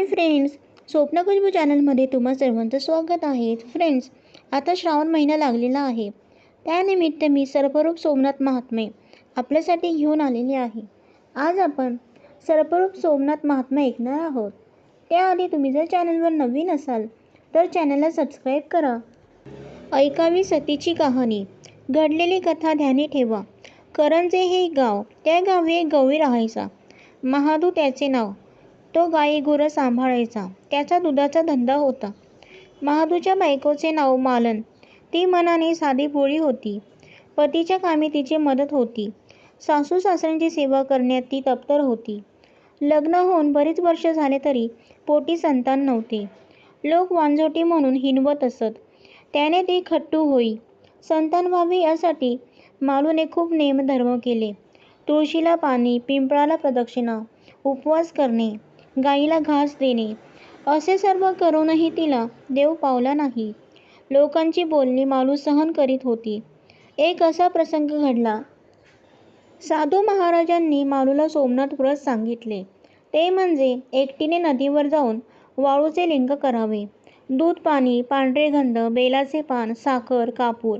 Hi friends स्वप्न खुशबू चॅनलमध्ये तुम्हा सर्वांचं स्वागत आहे. फ्रेंड्स आता श्रावण महिना लागलेला आहे. त्यानिमित्त मी सर्परूप सोमनाथ महात्मे आपल्यासाठी घेऊन आलेली आहे. आज आपण सर्परूप सोमनाथ महात्मा ऐकणार आहोत. त्याआधी तुम्ही जर चॅनलवर नवीन असाल तर चॅनलला सबस्क्राईब करा. ऐकावी सतीची कहाणी घडलेली कथा ध्यानी ठेवा. करंजे हे गाव त्या गावी एक गवळी राहायचा. महादू त्याचे नाव तो गाई गुरं सांभाळायचा. त्याचा दुधाचा धंदा होता. महादूच्या बायकोचे नाव मालन. ती मनाने साधी पोळी होती. पतीच्या कामी तिची मदत होती. सासू सासऱ्यांची सेवा करण्यात ती तत्पर होती. लग्न होऊन बरीच वर्ष झाले तरी पोटी संतान नव्हते. लोक वांझोटी म्हणून हिनवत असत. त्याने ती खट्टू होई. संतान व्हावी यासाठी मालूने खूप नेमधर्म केले. तुळशीला पाणी पिंपळाला प्रदक्षिणा उपवास करणे गाईला घास देणे. असे सर्व करूनही तिला देव पावला नाही. लोकांची बोलणी मालू सहन करीत होती. एक असा प्रसंग घडला. साधू महाराजांनी मालूला सोमनाथ व्रत सांगितले. ते म्हणजे एकटीने नदीवर जाऊन वाळूचे लिंग करावे. दूध पाणी पांढरे गंध बेलाचे पान साखर कापूर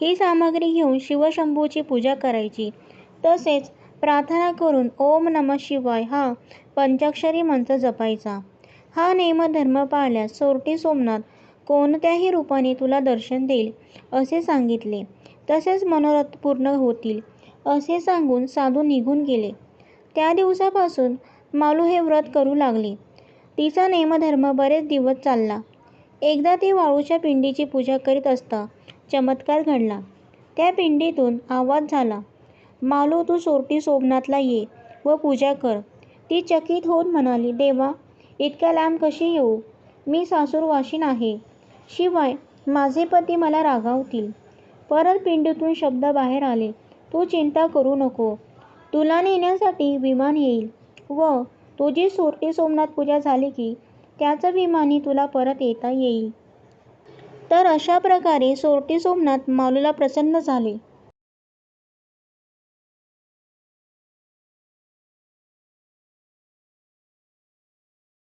ही सामग्री घेऊन शिवशंभूची पूजा करायची. तसेच प्रार्थना करून ओम नम शिवाय हा पंचाक्षरी मंत्र जपायचा. हा नेमधर्म पाळल्यास सोरटी सोमनाथ कोणत्याही रूपाने तुला दर्शन देईल असे सांगितले. तसेच मनोरथ पूर्ण होतील असे सांगून साधू निघून गेले. त्या दिवसापासून मालू हे व्रत करू लागली. तिचा नेमधर्म बरेच दिवस चालला. एकदा ती वाळूच्या पिंडीची पूजा करीत असता चमत्कार घडला. त्या पिंडीतून आवाज झाला. मालू तू सोरटी सोमनाथला ये व पूजा कर. ती चकित होऊन म्हणाली देवा इतक्या लांब कशी येऊ? मी सासूरवाशीन आहे शिवाय माझे पती मला रागावतील. परत पिंडीतून शब्द बाहेर आले तू चिंता करू नको. तुला नेण्यासाठी विमान येईल व तुझी सोरटी सोमनाथ पूजा झाली की त्याचं विमानी तुला परत येता येईल. तर अशा प्रकारे सोरटी सोमनाथ मालूला प्रसन्न झाले.